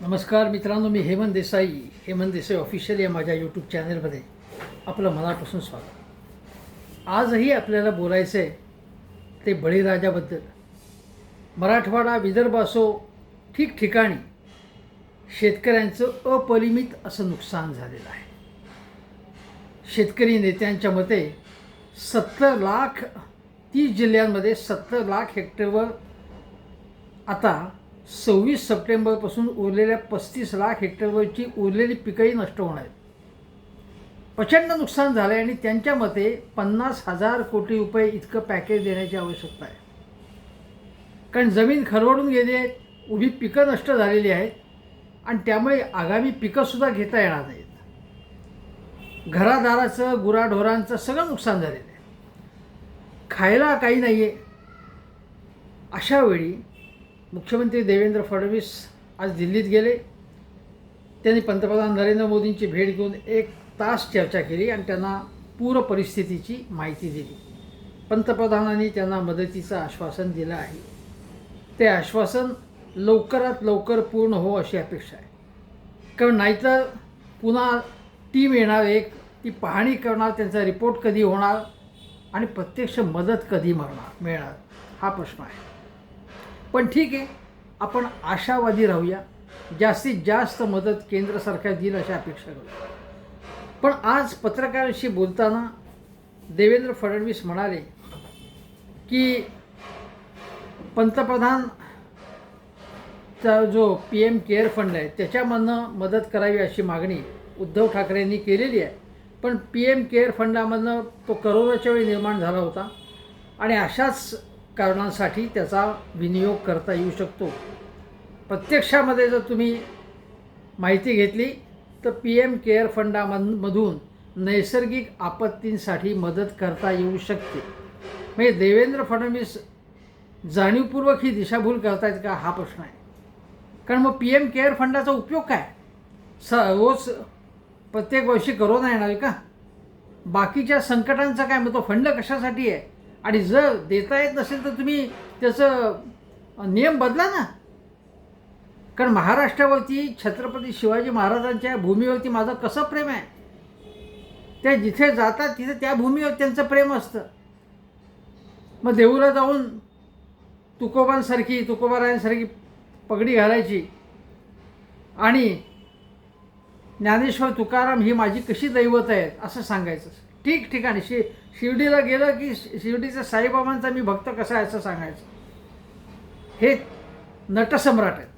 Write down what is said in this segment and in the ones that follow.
नमस्कार मित्रांनो मी हेमंत देसाई. हेमंत देसाई ऑफिशियल या माझ्या यूट्यूब चॅनलमध्ये आपलं मनापासून स्वागत. आजही आपल्याला बोलायचं आहे ते बळीराजाबद्दल. मराठवाडा विदर्भ असो ठिकठिकाणी शेतकऱ्यांचं अपरिमित असं नुकसान झालेलं आहे. शेतकरी नेत्यांच्या मते सत्तर लाख तीस जिल्ह्यांमध्ये सत्तर लाख हेक्टरवर आता सव्वीस सप्टेंबरपासून उरलेल्या पस्तीस लाख हेक्टरवरची उरलेली पिकंही नष्ट होणार आहेत. प्रचंड नुकसान झालं आहे आणि त्यांच्या मते पन्नास हजार कोटी रुपये इतकं पॅकेज देण्याची आवश्यकता आहे. कारण जमीन खरवडून गेली आहे उभी पिकं नष्ट झालेली आहेत आणि त्यामुळे आगामी पिकंसुद्धा घेता येणार नाहीत. घरादाराचं गुराढोरांचं सगळं नुकसान झालेलं आहे. खायला काही नाही आहे अशावेळी मुख्यमंत्री देवेंद्र फडणवीस आज दिल्लीत गेले. त्यांनी पंतप्रधान नरेंद्र मोदींची भेट घेऊन एक तास चर्चा केली आणि त्यांना पूर परिस्थितीची माहिती दिली. पंतप्रधानांनी त्यांना मदतीचं आश्वासन दिलं आहे. ते आश्वासन लवकरात लवकर पूर्ण हो अशी अपेक्षा आहे. कारण नाहीतर पुन्हा टीम येणार एक ती पाहणी करणार त्यांचा रिपोर्ट कधी होणार आणि प्रत्यक्ष मदत कधी मिळणार मिळणार हा प्रश्न आहे. पण ठीक आहे आपण आशावादी राहूया. जास्तीत जास्त मदत केंद्र सरकार देईल अशा अपेक्षा करू. पण आज पत्रकारांशी बोलताना देवेंद्र फडणवीस म्हणाले की पंतप्रधानचा जो पी एम केअर फंड आहे त्याच्यामधनं मदत करावी अशी मागणी उद्धव ठाकरेंनी केलेली आहे. पण पी एम केअर फंडामधनं तो करोनाच्या वेळी निर्माण झाला होता. आणि अशाच कारणांसाठी त्याचा विनियोग करता येऊ शकतो. प्रत्यक्षामध्ये जर तुम्ही माहिती घेतली तर पी एम केअर फंडामधून नैसर्गिक आपत्तींसाठी मदत करता येऊ शकते. म्हणजे देवेंद्र फडणवीस जाणीवपूर्वक ही दिशाभूल करतायत का? हा प्रश्न आहे. कारण मग पी एम केअर फंडाचा उपयोग काय? स रोज प्रत्येक वर्षी करोना येणार आहे का? बाकीच्या संकटांचा काय? मग तो फंड कशासाठी आहे? आणि जर देता येत नसेल तर तुम्ही त्याचं नियम बदला ना. कारण महाराष्ट्रावरती छत्रपती शिवाजी महाराजांच्या भूमीवरती माझं कसं प्रेम आहे? ते जिथे जातात तिथे त्या भूमीवर त्यांचं प्रेम असतं. मग देऊला जाऊन तुकोबांसारखी तुकोबारायांसारखी पगडी घालायची. आणि ज्ञानेश्वर तुकाराम ही माझी कशी दैवत आहेत असं सांगायचं. ठिकठिकाणी शि शिर्डीला गेलं की शिर्डीचा साईबाबांचा मी भक्त कसा आहे असं सांगायचं. हे नटसम्राट आहेत.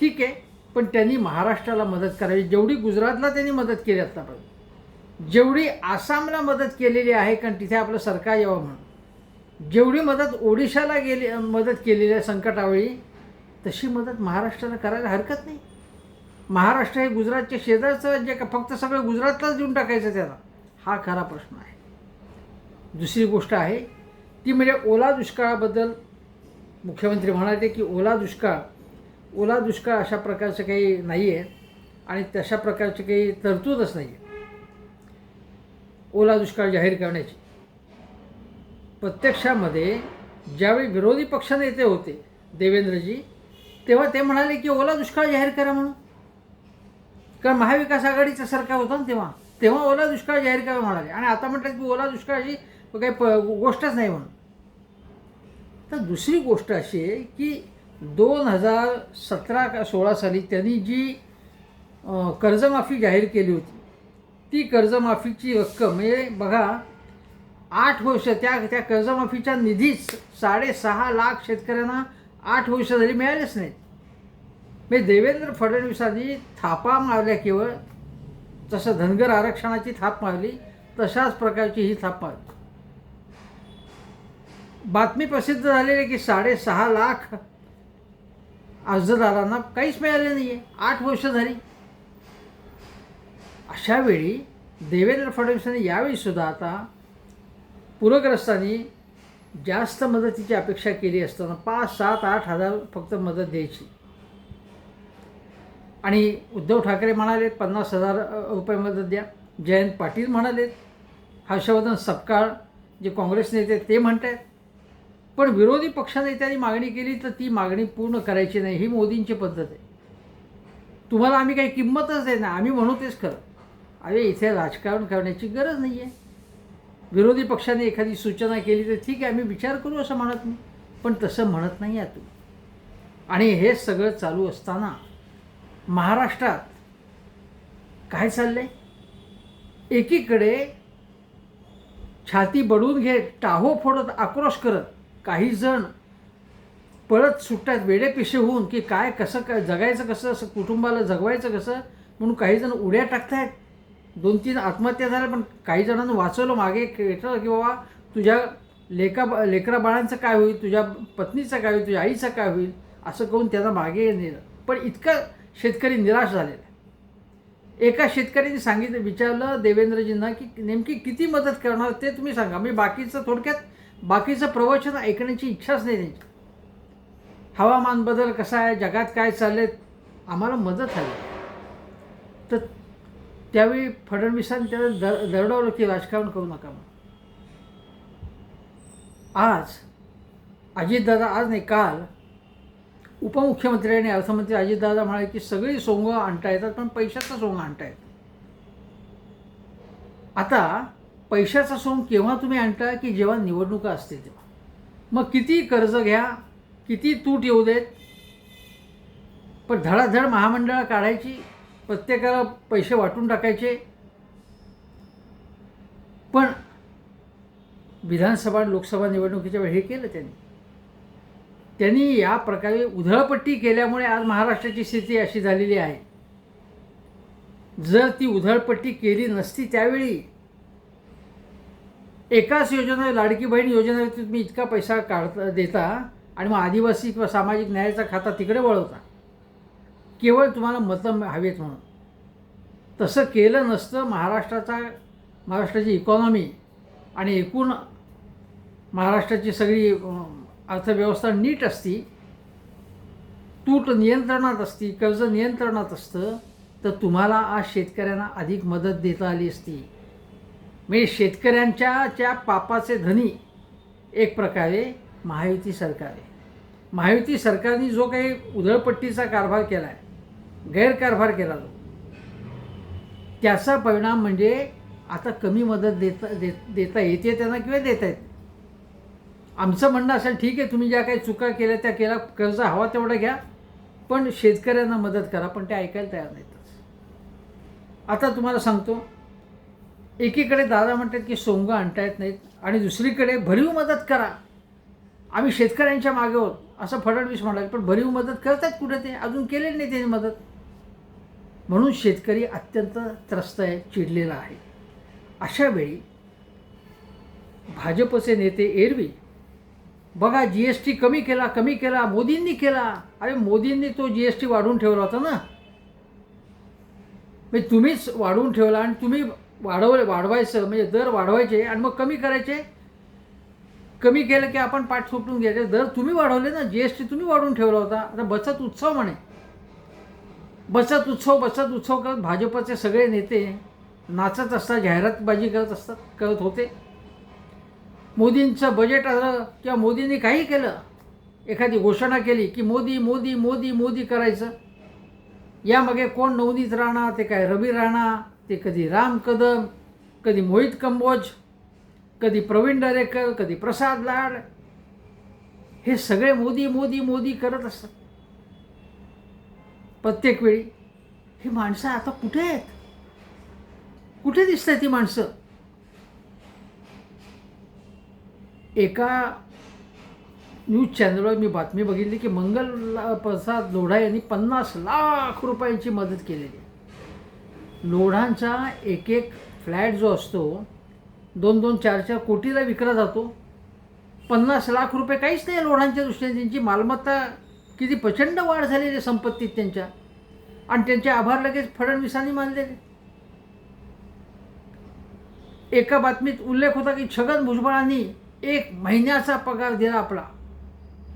ठीक आहे पण त्यांनी महाराष्ट्राला मदत करावी. जेवढी गुजरातला त्यांनी मदत केली आत्तापर्यंत जेवढी आसामला मदत केलेली आहे कारण तिथे आपलं सरकार यावं म्हणून. जेवढी मदत ओडिशाला गेली मदत केलेली आहे संकटावेळी तशी मदत महाराष्ट्राला करायला हरकत नाही. महाराष्ट्र हे गुजरातच्या शेजारचं राज्य का? फक्त सगळं गुजरातलाच देऊन टाकायचं त्याला. हा खरा प्रश्न आहे. दुसरी गोष्ट आहे ती म्हणजे ओला दुष्काळाबद्दल मुख्यमंत्री म्हणाले की ओला दुष्काळ ओला दुष्काळ अशा प्रकारचं काही नाही आहे आणि तशा प्रकारची काही तरतूदच नाही आहे ओला दुष्काळ जाहीर करण्याची. प्रत्यक्षामध्ये ज्यावेळी विरोधी पक्षनेते होते देवेंद्रजी तेव्हा ते म्हणाले की ओला दुष्काळ जाहीर करा म्हणून. कारण महाविकास आघाडीचं सरकार होतं ना तेव्हा. तेव्हा ओला दुष्काळ जाहीर करा म्हणाले. आणि आता म्हणतात की ओला दुष्काळाची काही प गोष्टच नाही म्हणून. तर दुसरी गोष्ट अशी आहे की दोन हजार सतरा का सोळा साली त्यांनी जी कर्जमाफी जाहीर केली होती ती कर्जमाफीची रक्कम म्हणजे बघा आठ वर्ष त्या त्या कर्जमाफीच्या निधीच साडेसहा लाख शेतकऱ्यांना आठ वर्ष झाली मिळालेच नाहीत. म्हणजे देवेंद्र फडणवीसांनी थापा मारल्या केवळ जसं धनगर आरक्षणाची थाप मारली तशाच प्रकारची ही थाप मारली. बातमी प्रसिद्ध झालेली आहे की साडेसहा लाख अर्जदारांना काहीच मिळाले नाही आहे आठ वर्ष झाली. अशावेळी देवेंद्र फडणवीसांनी यावेळी सुद्धा आता पूरग्रस्तांनी जास्त मदतीची अपेक्षा केली असताना पाच सात आठ हजार फक्त मदत द्यायची. आणि उद्धव ठाकरे म्हणाले पन्नास हजार रुपये मदत द्या. जयंत पाटील म्हणाले हर्षवर्धन सपकाळ जे काँग्रेस नेते ते म्हणत आहेत पण विरोधी पक्षनेत्यांनी मागणी केली तर ती मागणी पूर्ण करायची नाही. ही मोदींची पद्धत आहे. तुम्हाला आम्ही काही किंमतच आहे ना आम्ही म्हणू तेच खरं. अरे इथे राजकारण करण्याची गरज नाही आहे विरोधी पक्षाने एखादी सूचना केली तर ठीक आहे आम्ही विचार करू असं म्हणत नाही. पण तसं म्हणत नाही आहे तुम्ही आणि हे सगळं चालू असताना महाराष्ट्रात काय चाललंय? एकीकडे छाती बडवून घेत टाहो फोडत आक्रोश करत काही जण पळत सुटतात वेडेपिशे होऊन की काय कसं काय जगायचं कसं असं कुटुंबाला जगवायचं कसं म्हणून काही जण उड्या टाकतायत. दोन तीन आत्महत्या झाल्या पण काही जणांना वाचवलं मागे केलं की बाबा तुझ्या लेका लेकरा बाळांचं काय होईल तुझ्या पत्नीचं काय होईल तुझ्या आईचं काय होईल असं करून त्यांना मागे नेलं. पण इतकं शेतकरी निराश झालेला आहे एका शेतकऱ्याने सांगितलं विचारलं देवेंद्रजींना की नेमकी किती मदत करणार ते तुम्ही सांगा. मी बाकीचं थोडक्यात बाकीचं प्रवचन ऐकण्याची इच्छाच नाही त्यांची. हवामान बदल कसा आहे जगात काय चालले आम्हाला मदत हवी तर त्यावेळी फडणवीसांनी त्याला दर दरडवलं की राजकारण करू नका म्हणून. आज अजितदादा आज नाही काल उपमुख्यमंत्री आणि अर्थमंत्री अजितदादा म्हणाले की सगळी सोंगं आणता येतात पण पैशाचा सोंग आणता येत आता पैशाचा सोंग केव्हा तुम्ही आणता की जेव्हा निवडणुका असतील तेव्हा? मग किती कर्ज घ्या किती तूट येऊ देत? पण धडाधड महामंडळं काढायची प्रत्येकाला पैसे वाटून टाकायचे. पण विधानसभा लोकसभा निवडणुकीच्या वेळी हे केलं त्यांनी. त्यांनी या प्रकारे उधळपट्टी केल्यामुळे आज महाराष्ट्राची स्थिती अशी झालेली आहे. जर ती उधळपट्टी केली नसती त्यावेळी एकाच योजना लाडकी बहीण योजनेवरती तुम्ही इतका पैसा काढता देता आणि मग आदिवासी किंवा सामाजिक न्यायाचा खाता तिकडे वळवता. केवळ तुम्हाला मतं हवेत म्हणून. तसं केलं नसतं महाराष्ट्राचा महाराष्ट्राची इकॉनॉमी आणि एकूण महाराष्ट्राची सगळी अर्थव्यवस्था नीट असती तूट नियंत्रणात असती कर्ज नियंत्रणात असतं तर तुम्हाला आज शेतकऱ्यांना अधिक मदत देता आली असती. म्हणजे शेतकऱ्यांच्या त्या पापाचे धनी एक प्रकारे महायुती सरकार आहे. महायुती सरकारने जो काही उधळपट्टीचा कारभार केला आहे गैरकारभार केला जो त्याचा परिणाम म्हणजे आता कमी मदत देता देत देता येते त्यांना किंवा देता येते आमचं म्हणणं असेल ठीक आहे तुम्ही ज्या काही चुका केल्या त्या केल्या कर्ज हवा तेवढं घ्या पण शेतकऱ्यांना मदत करा पण ते ऐकायला तयार नाहीतच. आता तुम्हाला सांगतो एकीकडे दादा म्हणतात की सोंगं आणता येत नाहीत आणि दुसरीकडे भरीव मदत करा. आम्ही शेतकऱ्यांच्या मागे आहोत असं फडणवीस म्हणाले पण भरीव मदत करतात कुठे ते? अजून केलेली नाही त्यांनी मदत. म्हणून शेतकरी अत्यंत त्रस्त आहे चिडलेला आहे. अशावेळी भाजपचे नेते एरवी बघा जी एस टी कमी केला कमी केला मोदींनी केला. अरे मोदींनी तो जी एस टी वाढवून ठेवला होता ना. म्हणजे तुम्हीच वाढवून ठेवला आणि तुम्ही वाढवले वाढवायचं म्हणजे दर वाढवायचे आणि मग कमी करायचे. कमी केलं की आपण पाठ सुटून घ्यायचे. दर तुम्ही वाढवले ना जी एस टी तुम्ही वाढवून ठेवला होता. आता बचत उत्सव म्हणे. बचत उत्सव बचत उत्सव करत भाजपचे सगळे नेते नाचत असतात जाहिरातबाजी करत असतात करत होते. मोदींचं बजेट आलं किंवा मोदींनी काही केलं एखादी घोषणा केली की मोदी मोदी मोदी मोदी करायचं. यामागे कोण नवनीत राणा ते काय रवी राणा ते कधी राम कदम कधी मोहित कंबोज कधी प्रवीण दरेकर कधी प्रसाद लाड. हे सगळे मोदी मोदी मोदी करत असतात. प्रत्येक वेळी ही माणसं आता कुठे आहेत? कुठे दिसत आहेत ती माणसं? एका न्यूज चॅनलवर मी बातमी बघितली की मंगल प्रसाद लोढा यांनी पन्नास लाख रुपयांची मदत केलेली आहे. लोढांचा एक एक फ्लॅट जो असतो दोन दोन चार चार कोटीला विकला जातो. पन्नास लाख रुपये काहीच नाही लोढांच्या दृष्टीने त्यांची मालमत्ता किती प्रचंड वाढ झालेली आहे संपत्तीत त्यांच्या. आणि त्यांचे आभार लगेच फडणवीसांनी मानलेले एका बातमीत उल्लेख होता की छगन भुजबळांनी एक महिन्याचा पगार दिला आपला.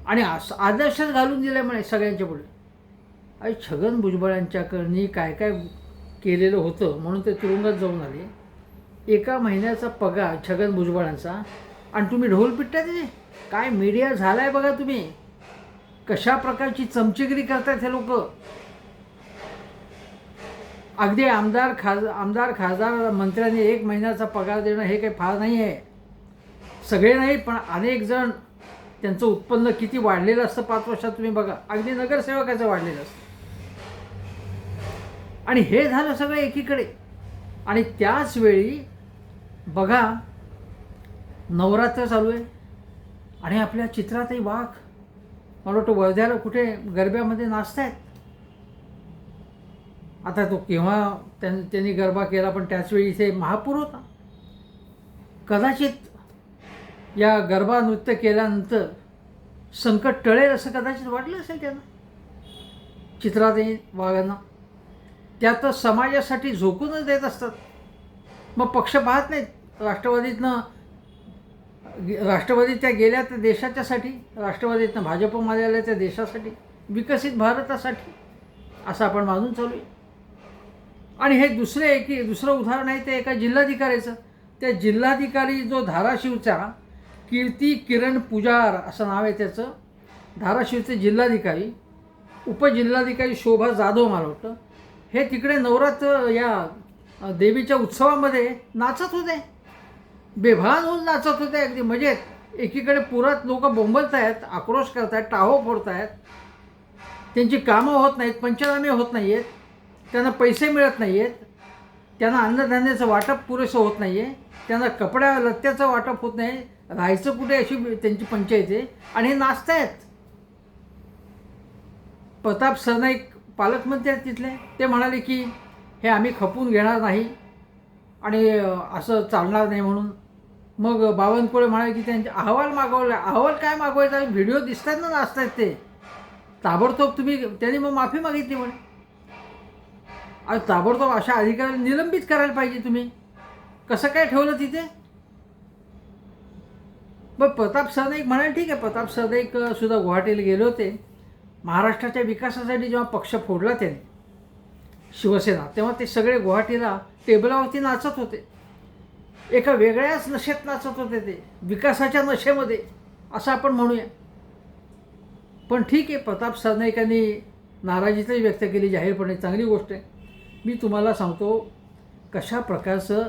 आणि आस- आदर्शच घालून दिले म्हणे सगळ्यांच्या पुढे. अरे छगन भुजबळांच्याकडनी काय काय केलेलं होतं म्हणून ते तुरुंगात जाऊन आले. एका महिन्याचा पगार छगन भुजबळांचा. आणि तुम्ही ढोल पिटता ते काय मीडिया झाला आहे बघा तुम्ही. कशा प्रकारची चमचेगिरी करतायत हे लोक. अगदी आमदार खास आमदार खासदार मंत्र्यांनी एक महिन्याचा पगार देणं हे काही फार नाही आहे सगळे नाही पण अनेक जण त्यांचं उत्पन्न किती वाढलेलं असतं पाच वर्षात तुम्ही बघा. अगदी नगरसेवकाचं वाढलेलं असतं. आणि हे झालं सगळं एकीकडे. आणि त्याच वेळी बघा नवरात्र चालू आहे. आणि आपल्या चित्रातही वाघ. मला वाटतं वर्ध्याला कुठे गरब्यामध्ये नाचतायत. आता तो केव्हा त्यां त्यांनी गरबा केला पण त्याचवेळी इथे महापूर होता. कदाचित या गरबा नृत्य केल्यानंतर संकट टळेल असं कदाचित वाटलं असेल त्यांना? चित्रातही वाघांना त्यात समाजासाठी झोकूनच देत असतात. मग पक्ष पाहत नाहीत. राष्ट्रवादीतनं राष्ट्रवादी त्या गेल्या त्या देशाच्यासाठी राष्ट्रवादीतनं भाजपमध्ये आल्या त्या देशासाठी विकसित भारतासाठी असं आपण मानून चालू आहे आणि हे दुसरे की दुसरं उदाहरण आहे ते एका जिल्हाधिकाऱ्याचं त्या जिल्हाधिकारी जो धाराशिवचा कीर्ती किरण पुजार असं नाव आहे त्याचं. धाराशिवचे जिल्हाधिकारी उपजिल्हाधिकारी शोभा जाधव मला वाटतं. हे तिकडे नवरात्र या देवीच्या उत्सवामध्ये नाचत होते. बेभान होऊन नाचत होते अगदी मजेत एकीकडे पुरात लोक बोंबलत आहेत आक्रोश करत आहेत टाहो फोडत आहेत त्यांची कामं होत नाहीत पंचनामे होत नाही आहेत त्यांना पैसे मिळत नाही आहेत त्यांना अन्नधान्याचं वाटप पुरेसं होत नाही आहे त्यांना कपड्या लत्त्याचं वाटप होत नाही. राहायचं कुठे अशी त्यांची पंचायत आहे. आणि हे नाचतायत प्रताप सरनाईक पालकमंत्री आहेत तिथले. ते म्हणाले की हे आम्ही खपून घेणार नाही. आणि असं चालणार नाही म्हणून. मग बावनकुळे म्हणाले की त्यांचे अहवाल मागवला. अहवाल काय मागवायचा? व्हिडिओ दिसतात ना नाचतायत ते. ताबडतोब तुम्ही त्यांनी मग माफी मागितली म्हणे. आणि ताबडतोब अशा अधिकाऱ्यांना निलंबित करायला पाहिजे तुम्ही. कसं काय ठेवलं तिथे? मग प्रताप सरनाईक म्हणाले ठीक आहे प्रताप सरनाईक सुद्धा गुवाहाटीला गेले होते. महाराष्ट्राच्या विकासासाठी जेव्हा पक्ष फोडला त्याने शिवसेना तेव्हा ते सगळे गुवाहाटीला टेबलावरती नाचत होते. एका वेगळ्याच नशेत नाचत होते ते विकासाच्या नशेमध्ये असं आपण म्हणूया. पण ठीक आहे प्रताप सरनाईकांनी नाराजीतही व्यक्त केली जाहीरपणे चांगली गोष्ट आहे. मी तुम्हाला सांगतो कशा प्रकारचं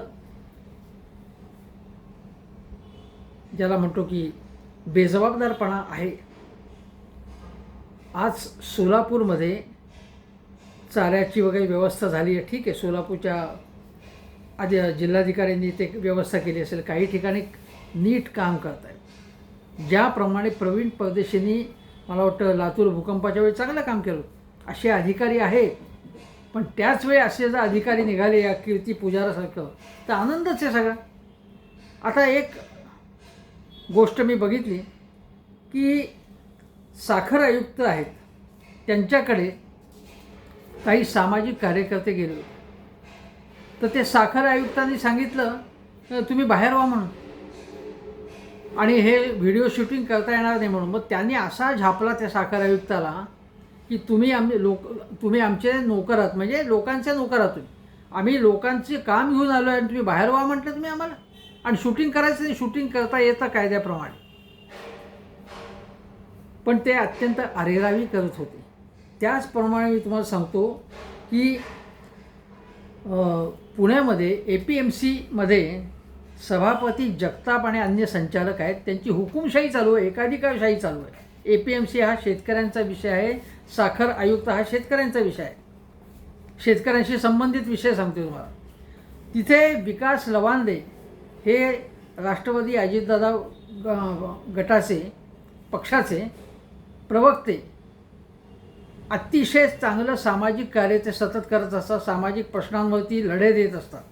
ज्याला म्हणतो की बेजबाबदारपणा आहे. आज सोलापूरमध्ये चाऱ्याची वगैरे व्यवस्था झाली आहे. ठीक आहे सोलापूरच्या आधी जिल्हाधिकाऱ्यांनी ते व्यवस्था केली असेल. काही ठिकाणी नीट काम करत आहेत ज्याप्रमाणे प्रवीण परदेशींनी मला वाटतं लातूर भूकंपाच्या वेळी चांगलं काम केलं असे अधिकारी आहेत. पण त्याच वेळी असे जर अधिकारी निघाले या कीर्ती पुजारासारखं तर आनंदच आहे सगळा. आता एक गोष्ट मी बघितली की साखर आयुक्त आहेत. त्यांच्याकडे काही सामाजिक कार्यकर्ते गेले. होते. तर ते साखर आयुक्तांनी सांगितलं तुम्ही बाहेर व्हा म्हणून. आणि हे व्हिडिओ शूटिंग करता येणार नाही म्हणून. मग त्यांनी असा झापला त्या साखर आयुक्ताला की तुम्ही आमचे लोक तुम्ही आमचे नोकर आहात म्हणजे लोकांचे नोकर आहात तुम्ही आम्ही लोकांचे काम घेऊन आलो आहे आणि तुम्ही बाहेर व्हा म्हटलं तुम्ही आम्हाला. आणि शूटिंग करायचं शूटिंग करता येतं कायद्याप्रमाणे. पण ते अत्यंत अरेरावी करत होते. त्याचप्रमाणे मी तुम्हाला सांगतो की पुण्यामध्ये ए पी एम सीमध्ये सभापती जगताप आणि अन्य संचालक आहेत. त्यांची हुकुमशाही चालू आहे एकाधिकारशाही चालू आहे. ए पी एम सी हा शेतकऱ्यांचा विषय आहे साखर आयुक्त हा शेतकऱ्यांचा विषय आहे. शेतकऱ्यांशी संबंधित विषय सांगतो तुम्हाला. तिथे विकास लवांदे हे राष्ट्रवादी अजितदादा ग- गटाचे पक्षाचे प्रवक्ते अतिशय चांगलं सामाजिक कार्य ते सतत करत असतात. सामाजिक प्रश्नांवरती लढे देत असतात.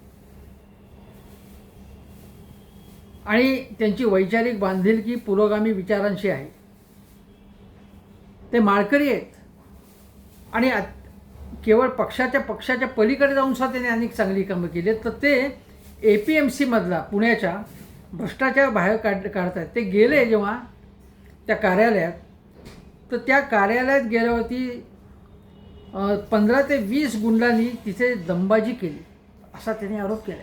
आणि त्यांची वैचारिक बांधिलकी पुरोगामी विचारांशी आहे. ते माळकरी आहेत. आणि केवळ पक्षाच्या पक्षाच्या पलीकडे जाऊन सुद्धा त्यांनी अनेक चांगली कामं केली आहेत. तर ते ए पी एम सीमधला पुण्याच्या भ्रष्टाचार बाहेर काढ काढत आहेत ते गेले जेव्हा त्या कार्यालयात तर त्या कार्यालयात गेल्यावरती पंधरा ते वीस गुंडांनी तिथे दंबाजी केली. असा त्यांनी आरोप केला.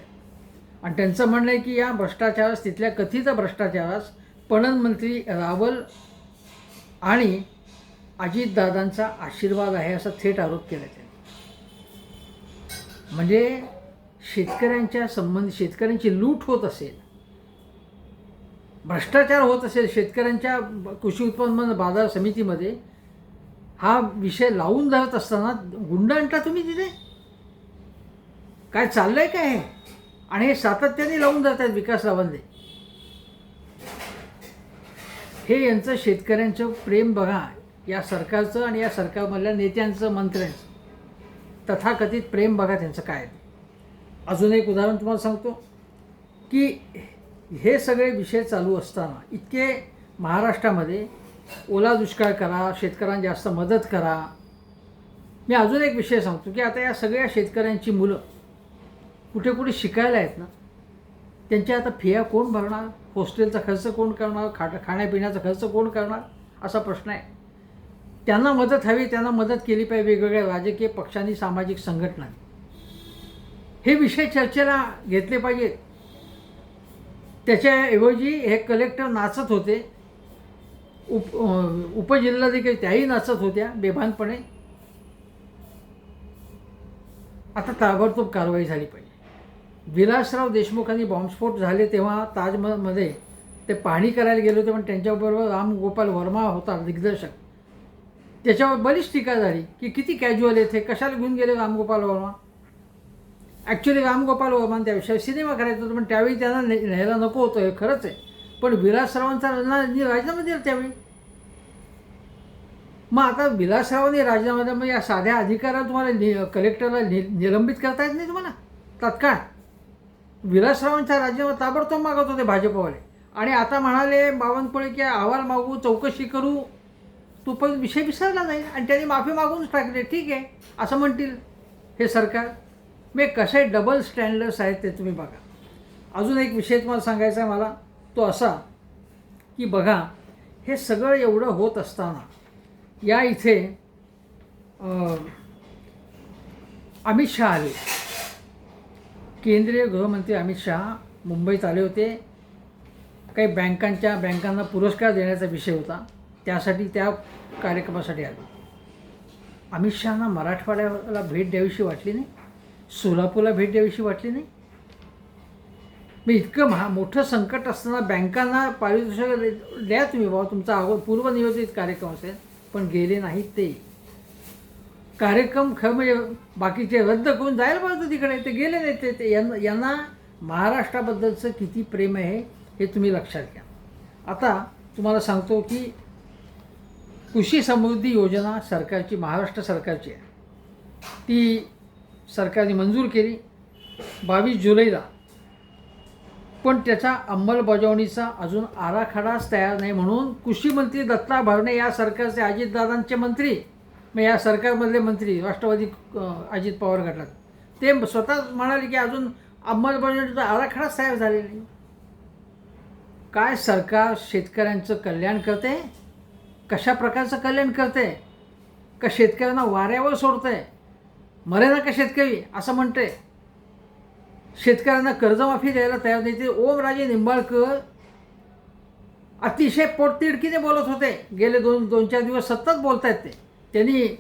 आणि त्यांचं म्हणणं आहे की या भ्रष्टाचारास तिथल्या कथित भ्रष्टाचारास पणन मंत्री रावल आणि अजितदादांचा आशीर्वाद आहे असा थेट आरोप केला त्यांनी. म्हणजे शेतकऱ्यांच्या संबंध शेतकऱ्यांची लूट होत असेल भ्रष्टाचार होत असेल शेतकऱ्यांच्या कृषी उत्पन्न बाजार समितीमध्ये हा विषय लावून धरत असताना गुंड आणता तुम्ही तिथे? काय चाललंय काय हे? आणि हे सातत्याने लावून धरतात विकासरावांनी. हे यांचं शेतकऱ्यांचं प्रेम बघा या सरकारचं आणि या सरकारमधल्या नेत्यांचं मंत्र्यांचं. तथाकथित प्रेम बघा त्यांचं काय आहे. अजून एक उदाहरण तुम्हाला सांगतो की हे सगळे विषय चालू असताना इतके महाराष्ट्रामध्ये ओला दुष्काळ करा शेतकऱ्यांना जास्त मदत करा. मी अजून एक विषय सांगतो की आता या सगळ्या शेतकऱ्यांची मुलं कुठे कुठे शिकायला आहेत ना त्यांच्या आता फिया कोण भरणार? हॉस्टेलचा खर्च कोण करणार? खा खाण्यापिण्याचा खर्च कोण करणार? असा प्रश्न आहे. त्यांना मदत हवी त्यांना मदत केली पाहिजे वेगवेगळ्या राजकीय पक्षांनी सामाजिक संघटनांनी. हे विषय चर्चेला घेतले पाहिजेत त्याच्याऐवजी हे कलेक्टर नाचत होते. उप उपजिल्हाधिकारी त्याही नाचत होत्या बेभानपणे. आता ताबडतोब कारवाई झाली पाहिजे. विलासराव देशमुखांनी बॉम्बस्फोट झाले तेव्हा ताजमहलमध्ये ते पाहणी करायला गेले होते पण त्यांच्याबरोबर राम गोपाल वर्मा होता दिग्दर्शक. त्याच्यावर बरीच टीका झाली की किती कॅज्युअल येते कशाला घेऊन गेले रामगोपाल वर्मा? ॲक्च्युली रामगोपाल वर्मा त्या विषयावर सिनेमा करायचा होता पण त्यावेळी त्यांना ने- न्यायला नको होतं हे खरंच आहे. पण विलासरावांचा राजीनामा राजीनामा दिला त्यावेळी. मग आता विलासरावांनी राजीनामा दिला मग या साध्या अधिकाराला तुम्हाला नि कलेक्टरला नि निलंबित करता येत नाही तुम्हाला? तत्काळ. विलासरावांचा राजीनामा ताबडतोब मागत होते भाजपवाले. आणि आता म्हणाले बावनकुळे की अहवाल मागू चौकशी करू. तो पण विषय विसरला नाही. आणि त्यांनी माफी मागूनच टाकले. ठीक आहे असं म्हणतील हे सरकार. मी कसे डबल स्टँडर्ड्स आहेत ते तुम्ही बघा. अजून एक विषय तुम्हाला सांगायचा आहे मला. तो असा की बघा हे सगळं एवढं होत असताना या इथे अमित शहा आले. केंद्रीय गृहमंत्री अमित शहा मुंबईत आले होते. काही बँकांच्या बँकांना पुरस्कार देण्याचा विषय होता. त्यासाठी त्या कार्यक्रमासाठी आलो. अमित शहाना मराठवाड्याला भेट द्यावीशी वाटली नाही. सोलापूरला भेट द्यावीशी वाटली नाही? मी इतकं महा मोठं संकट असताना बँकांना पारितोषिक द्या तुम्ही बाबा तुमचा अगोदर पूर्वनियोजित कार्यक्रम असेल पण गेले नाहीत ते. कार्यक्रम खरं म्हणजे बाकीचे रद्द करून जायला पाहिजे तिकडे ते गेले नाहीत ते ते यांना यांना महाराष्ट्राबद्दलचं किती प्रेम आहे हे तुम्ही लक्षात घ्या. आता तुम्हाला सांगतो की कृषी समृद्धी योजना सरकारची महाराष्ट्र सरकारची आहे. ती सरकारने मंजूर केली. बावीस जुलैला. पण त्याच्या अंमलबजावणीचा अजून आराखडाच तयार नाही म्हणून कृषी मंत्री दत्ता भरणे या सरकारचे अजितदादांचे मंत्री मग या सरकारमधले मंत्री राष्ट्रवादी अजित पवार गटात. ते स्वतः म्हणाले की अजून अंमलबजावणीचा आराखडाच तयार झालेला नाही. काय सरकार शेतकऱ्यांचं कल्याण करते? कशा प्रकारचं कल्याण करते? का शेतकऱ्यांना वाऱ्यावर सोडतंय? मर्यादा का शेतकरी असं म्हणते शेतकऱ्यांना कर्जमाफी द्यायला तयार नाही. ते ओमराजे निंबाळकर अतिशय पोटतिडकीने बोलत होते. गेले दोन दोन चार दिवस सतत बोलत आहेत ते. त्यांनी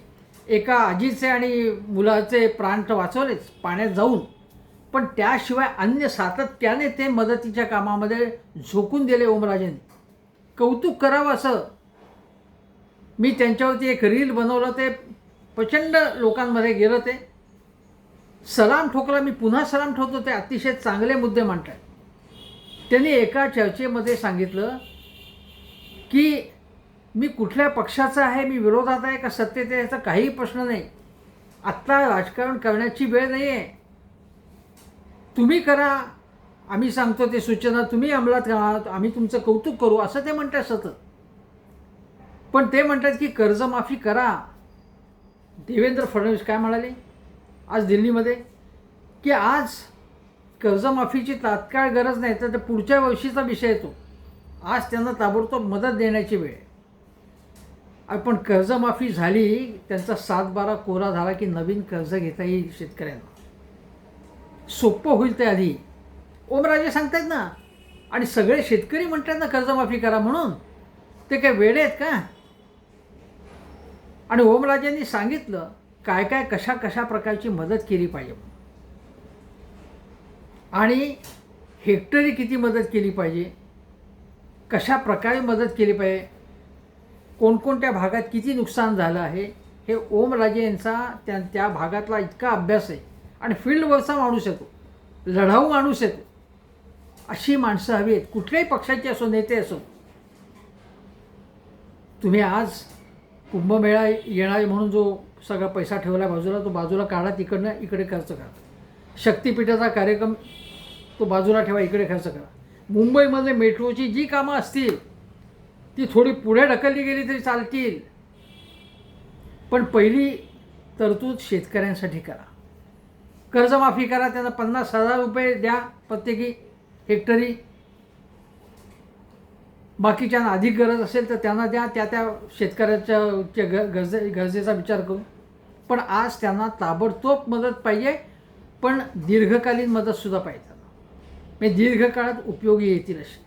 एका आजीचे आणि मुलाचे प्राण तर वाचवलेच पाण्यात जाऊन. पण त्याशिवाय अन्य सातत्याने ते मदतीच्या कामामध्ये झोकून दिले ओमराजेंनी. कौतुक करावं असं. मी त्यांच्यावरती एक रील बनवलं ते प्रचंड लोकांमध्ये गेलं ते. सलाम ठोकला मी पुन्हा सलाम ठोकतो ते अतिशय चांगले मुद्दे मांडतात त्यांनी एका चर्चेमध्ये सांगितलं की मी कुठल्या पक्षाचा आहे मी विरोधात आहे का सत्तेत आहे याचा काहीही प्रश्न नाही. आत्ता राजकारण करण्याची वेळ नाही आहे तुम्ही करा आम्ही सांगतो ते सूचना तुम्ही अंमलात करा आम्ही तुमचं कौतुक करू असं ते म्हणतात सतत. पण ते म्हणतात की कर्जमाफी करा. देवेंद्र फडणवीस काय म्हणाले? आज दिल्लीमध्ये? की आज कर्जमाफीची तात्काळ गरज नाही तर ते पुढच्या वर्षीचा विषय येतो आज त्यांना ताबडतोब मदत देण्याची वेळ आहे. पण कर्जमाफी झाली त्यांचा सात बारा कोरा झाला की नवीन कर्ज घेता येईल शेतकऱ्यांना. सोपं होईल ते आधी. ओमराजे सांगतायत ना आणि सगळे शेतकरी म्हणतात ना कर्जमाफी करा म्हणून. ते काय वेळे आहेत का? आणि ओमराजेंनी सांगितलं काय काय कशा कशा प्रकारची मदत केली पाहिजे आणि हेक्टरी किती मदत केली पाहिजे? कशा प्रकारे मदत केली पाहिजे? कोणकोणत्या भागात किती नुकसान झालं आहे? हे ओमराजे यांचा त्या त्या भागातला इतका अभ्यास आहे. आणि फील्डवरचा माणूस येतो लढाऊ माणूस येतो अशी माणसं हवी आहेत. कुठल्याही पक्षाची असो नेते असो. तुम्ही आज कुंभमेळा येणार आहे म्हणून जो सगळा पैसा ठेवला बाजूला तो बाजूला काढा तिकडनं इकडे खर्च करा. शक्तिपीठाचा कार्यक्रम तो बाजूला ठेवा इकडे खर्च करा. मुंबईमध्ये मेट्रोची जी कामं असतील ती थोडी पुढे ढकलली गेली तरी चालतील. पण पहिली तरतूद शेतकऱ्यांसाठी करा. कर्जमाफी करा त्यांना पन्नास हजार रुपये द्या प्रत्येकी हेक्टरी. बाकीच्यांना अधिक गरज असेल तर त्यांना द्या त्या त्या शेतकऱ्याच्या ग गरजे गरजेचा विचार करू पण आज त्यांना ताबडतोब मदत पाहिजे पण दीर्घकालीन मदतसुद्धा पाहिजे म्हणजे दीर्घकाळात उपयोगी येतील अशी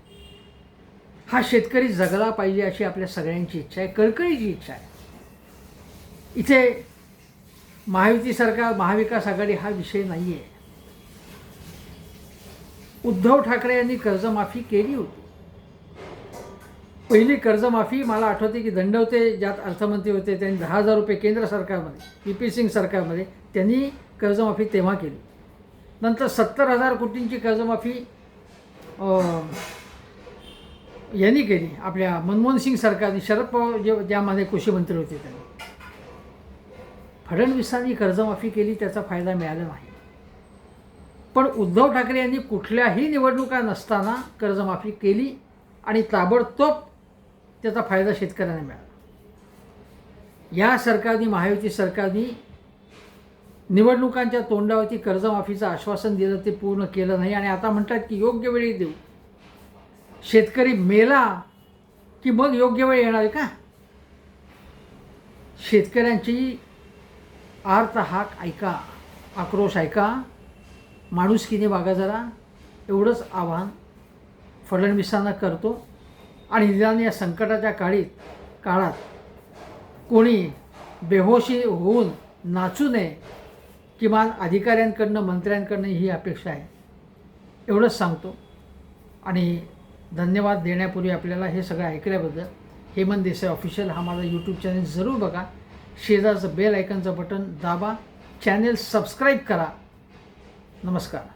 हा शेतकरी जगला पाहिजे अशी आपल्या सगळ्यांची इच्छा आहे कळकळीची इच्छा आहे. इथे महायुती सरकार महाविकास आघाडी हा विषय नाही आहे उद्धव ठाकरे यांनी कर्जमाफी केली होती. पहिली कर्जमाफी मला आठवते की दंडवते ज्यात अर्थमंत्री होते त्यांनी दहा हजार रुपये केंद्र सरकारमध्ये पी पी सिंग सरकारमध्ये त्यांनी कर्जमाफी तेव्हा केली. नंतर सत्तर हजार कोटींची कर्जमाफी यांनी केली. आपल्या मनमोहन सिंग सरकारने शरद पवार जे ज्यामध्ये कृषी मंत्री होते त्यांनी. फडणवीसांनी कर्जमाफी केली त्याचा फायदा मिळाला नाही. पण उद्धव ठाकरे यांनी कुठल्याही निवडणुका नसताना कर्जमाफी केली आणि ताबडतोब त्याचा फायदा शेतकऱ्यांना मिळाला. या सरकारने महायुती सरकारने निवडणुकांच्या तोंडावरती कर्जमाफीचं आश्वासन दिलं ते पूर्ण केलं नाही. आणि आता म्हणतात की योग्य वेळी देऊ. शेतकरी मेला की मग योग्य वेळ येणार आहे का? शेतकऱ्यांची आर्त हाक ऐका आक्रोश ऐका माणुसकीने वागा जरा. एवढंच आव्हान फडणवीसांना करतो. आणि निदान या संकटाच्या काळीत काळात कोणी बेहोशी होऊन नाचू नये किमान अधिकाऱ्यांकडनं मंत्र्यांकडनं ही अपेक्षा आहे. एवढंच सांगतो. आणि धन्यवाद देण्यापूर्वी आपल्याला हे सगळं ऐकल्याबद्दल हेमंत देसाई ऑफिशियल हा माझा यूट्यूब चॅनल जरूर बघा. शेजारचं बेल आयकनचं बटन दाबा. चॅनेल सबस्क्राईब करा. नमस्कार.